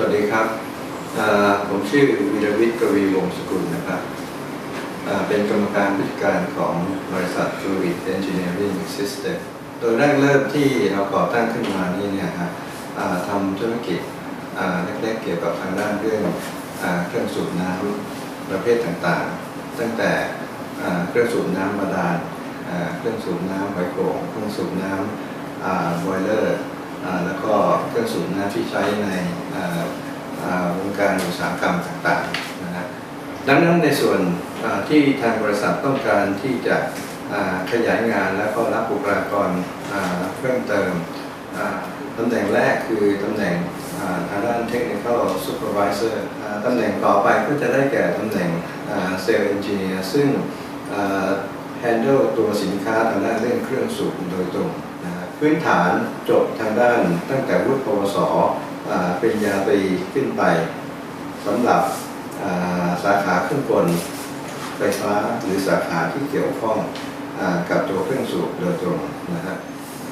สวัสดีครับ ผมชื่อวีรวิทย์กวีวงศ์สกุลนะครับ เป็นกรรมการผู้จัดการของบริษัท Fluid Engineering System โดยแรกเริ่มที่เราก่อตั้งขึ้นมานี่เนี่ยครับทำธุรกิจเล็กๆเกี่ยวกับทางด้านเรื่องเครื่องสูบน้ำประเภทต่างๆ ตั้งแต่เครื่องสูบน้ำบาดาลอ่าเครื่องสูบน้ำไหโขงเครื่องสูบน้ำบอยเลอร์แล้วก็เครื่องสูบน้ำที่ใช้ใน วงการอุตสาหกรรมต่างๆนะฮะดังนั้นในส่วนที่ทางบริษัทต้องการที่จะขยายงานแล้วก็รับบุคลากรเพิ่มเติมตำแหน่งแรกคือตำแหน่งทางด้าน Technical Supervisor อ่าตำแหน่งต่อไปก็จะได้แก่ตำแหน่งอ่า Sales Engineer ซึ่งอ่า handle ตัวสินค้าทางด้านเรื่องเครื่องสูบโดยตรงนะพื้นฐานจบทางด้านตั้งแต่วุฒิปวส เป็นญาตรีขึ้นไปสำหรับสาขาเครื่องกลไฟฟ้าหรือสาขาที่เกี่ยวข้องอกับตัวเครื่องสูบโดยตรงนะฮะ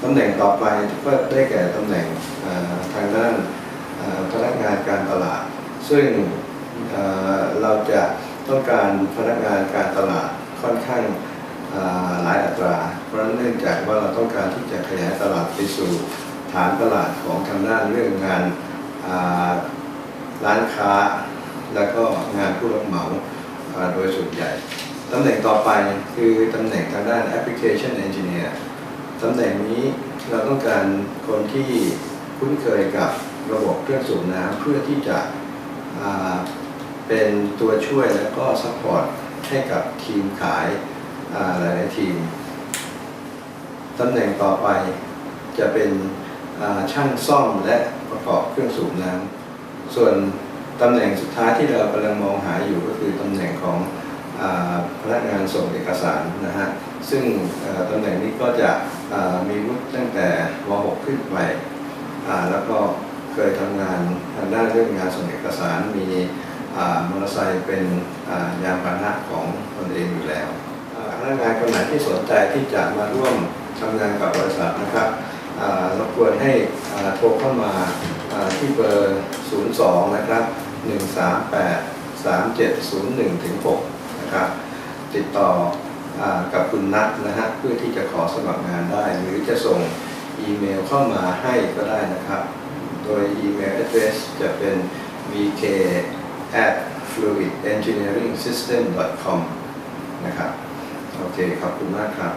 ตำแหน่งต่อไปก็ได้แก่ตำแหน่งทางด้านพนักงานการตลาด ซึ่งเราจะต้องการพนักงานการตลาดค่อนข้างหลายอัตรา เพราะเนื่องจากว่าเราต้องการที่จะขยายตลาดไปสู่ฐานตลาดของทางด้านเรื่องงาน ร้านค้าแล้วก็งานผู้รับเหมาโดยส่วนใหญ่ตำแหน่งต่อไปคือตำแหน่งทางด้าน application engineer ตำแหน่งนี้เราต้องการคนที่คุ้นเคยกับระบบเครื่องสูบน้ำเพื่อที่จะเป็นตัวช่วยและก็ซัพพอร์ตให้กับทีมขายหลาย ๆ ทีม ตำแหน่งต่อไปจะเป็น ช่างซ่อมและประกอบเครื่องสูบน้ำส่วนตำแหน่งสุดท้ายที่เรากำลังมองหาอยู่ก็คือตำแหน่งของอพนักงานส่งเอกสารนะฮะซึ่งอ่าตำแหน่งนี้ก็จะมีวุฒิตั้งแต่ม .6 ขึ้นไปแล้วก็เคยทำงานทางด้านเรื่องงานส่งเอกสารมีมอเตอร์ไซค์เป็นยานพาหนะของตนเองอยู่แล้วพนักงานคนไหนที่สนใจที่จะมาร่วมทำงานกับบริษัทนะ ครับอ่ารให้โทรเข้ามาที่เบอร์ 02 นะครับ 138 3701ถึง6นะครับ ติดต่ออกับคุณนัทนะฮะเพื่อที่จะขอสมัครงานได้ หรือจะส่งอีเมลเข้ามาให้ก็ได้นะครับ โดยอีเมล address จะเป็น vk at fluidengineeringsystem com นะครับ โอเค ขอบคุณมากครับ